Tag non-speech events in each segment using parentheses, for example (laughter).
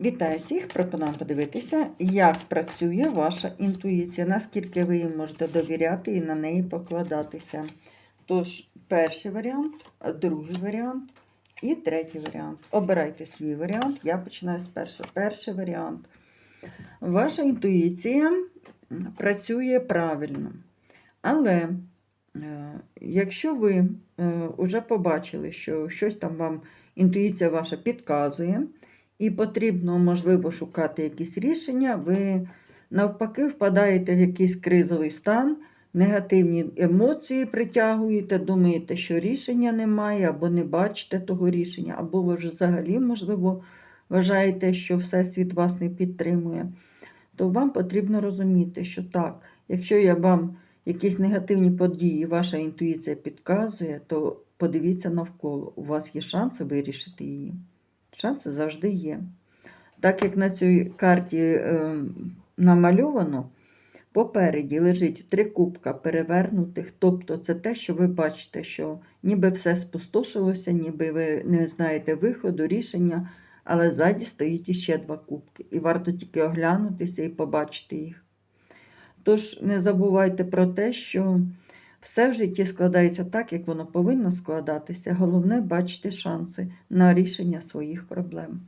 Вітаю всіх! Пропоную подивитися, як працює ваша інтуїція, наскільки ви їй можете довіряти і на неї покладатися. Тож, перший варіант, другий варіант і третій варіант. Обирайте свій варіант. Я починаю з першого. Перший варіант. Ваша інтуїція працює правильно. Але е, якщо ви вже побачили, що щось там вам інтуїція ваша підказує, і потрібно, можливо, шукати якісь рішення, ви навпаки впадаєте в якийсь кризовий стан, негативні емоції притягуєте, думаєте, що рішення немає, або не бачите того рішення, або ви взагалі, можливо, вважаєте, що Всесвіт вас не підтримує, то вам потрібно розуміти, що так, якщо я вам якісь негативні події, ваша інтуїція підказує, то подивіться навколо. У вас є шанси вирішити її. Шанси завжди є. Так як на цій карті е, намальовано, попереді лежить три кубка перевернутих. Тобто це те, що ви бачите, що ніби все спустошилося, ніби ви не знаєте виходу, рішення, але ззаді стоїть іще два кубки. І варто тільки оглянутися і побачити їх. Тож не забувайте про те, що все в житті складається так, як воно повинно складатися. Головне бачити шанси на рішення своїх проблем.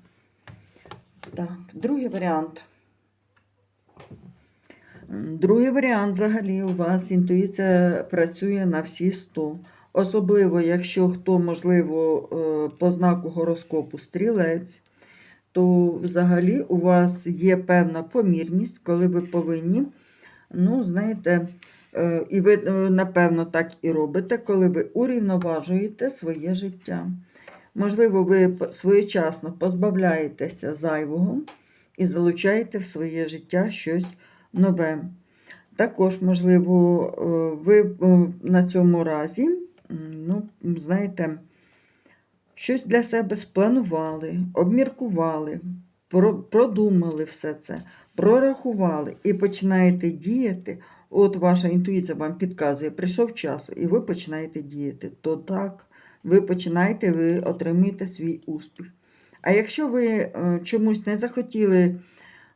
Так, другий варіант. Другий варіант взагалі у вас інтуїція працює на всі 100. Особливо, якщо хто, можливо, е, по знаку гороскопу стрілець, то взагалі у вас є певна помірність, коли ви повинні, ну, знаєте, І ви, е, напевно, так і робите, коли ви урівноважуєте своє життя. Можливо, ви своєчасно позбавляєтеся зайвого і залучаєте в своє життя щось нове. Також, можливо, е, ви е, на цьому разі, ну, знаєте, щось для себе спланували, обміркували, продумали все це, прорахували і починаєте діяти. От ваша інтуїція вам підказує, прийшов час, і ви починаєте діяти. То так, ви починаєте, ви отримуєте свій успіх. А якщо ви е, чомусь не захотіли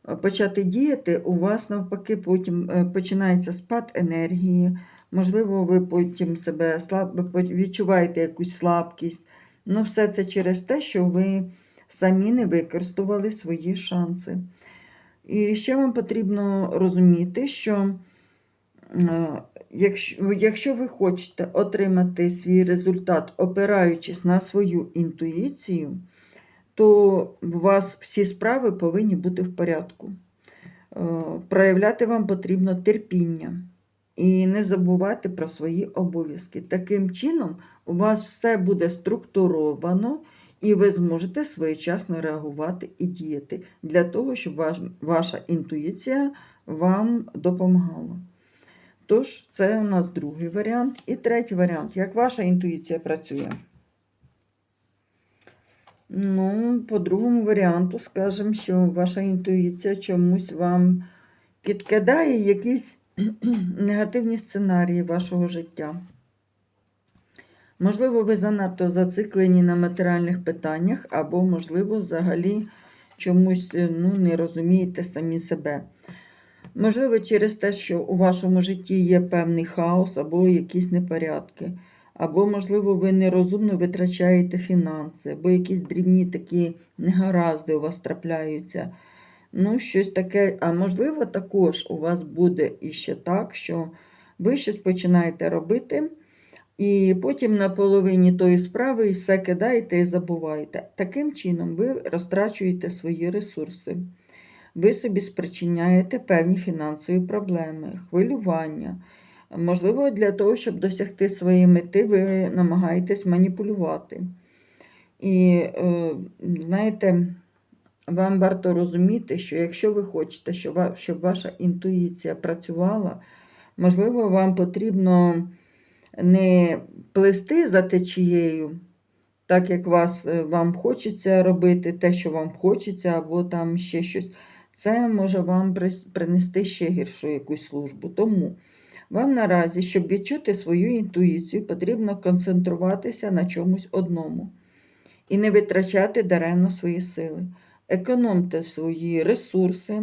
е, почати діяти, у вас навпаки потім е, починається спад енергії, можливо, ви потім себе слаб... відчуваєте якусь слабкість. Ну, все це через те, що ви самі не використовували свої шанси. І ще вам потрібно розуміти, що Якщо, якщо ви хочете отримати свій результат, опираючись на свою інтуїцію, то у вас всі справи повинні бути в порядку. Е, Проявляти вам потрібно терпіння і не забувати про свої обов'язки. Таким чином, у вас все буде структуровано, і ви зможете своєчасно реагувати і діяти для того, щоб ваш, ваша інтуїція вам допомагала. Тож, це у нас другий варіант. І третій варіант. Як ваша інтуїція працює? Ну, по другому варіанту, скажемо, що ваша інтуїція чомусь вам підкидає якісь (clears throat) негативні сценарії вашого життя. Можливо, ви занадто зациклені на матеріальних питаннях, або, можливо, взагалі чомусь ну, не розумієте самі себе. Можливо, через те, що у вашому житті є певний хаос або якісь непорядки. Або, можливо, ви нерозумно витрачаєте фінанси, або якісь дрібні такі негаразди у вас трапляються. Ну, щось таке. А можливо, також у вас буде іще так, що ви щось починаєте робити, і потім на половині тої справи все кидаєте і забуваєте. Таким чином, ви розтрачуєте свої ресурси ви собі спричиняєте певні фінансові проблеми, хвилювання. Можливо, для того, щоб досягти своєї мети, ви намагаєтесь маніпулювати. І, е, знаєте, вам варто розуміти, що якщо ви хочете, щоб ваша інтуїція працювала, можливо, вам потрібно не плести за течією, так як вас, е, вам хочеться робити те, що вам хочеться, або там ще щось це може вам принести ще гіршу якусь службу. Тому вам наразі, щоб відчути свою інтуїцію, потрібно концентруватися на чомусь одному і не витрачати даремно свої сили. економте свої ресурси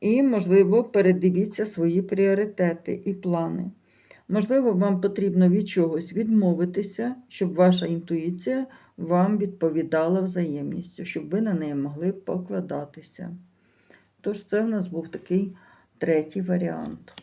і, можливо, передивіться свої пріоритети і плани. Можливо, вам потрібно від чогось відмовитися, щоб ваша інтуїція вам відповідала взаємністю, щоб ви на неї могли покладатися. Тож, це в нас був такий третій варіант.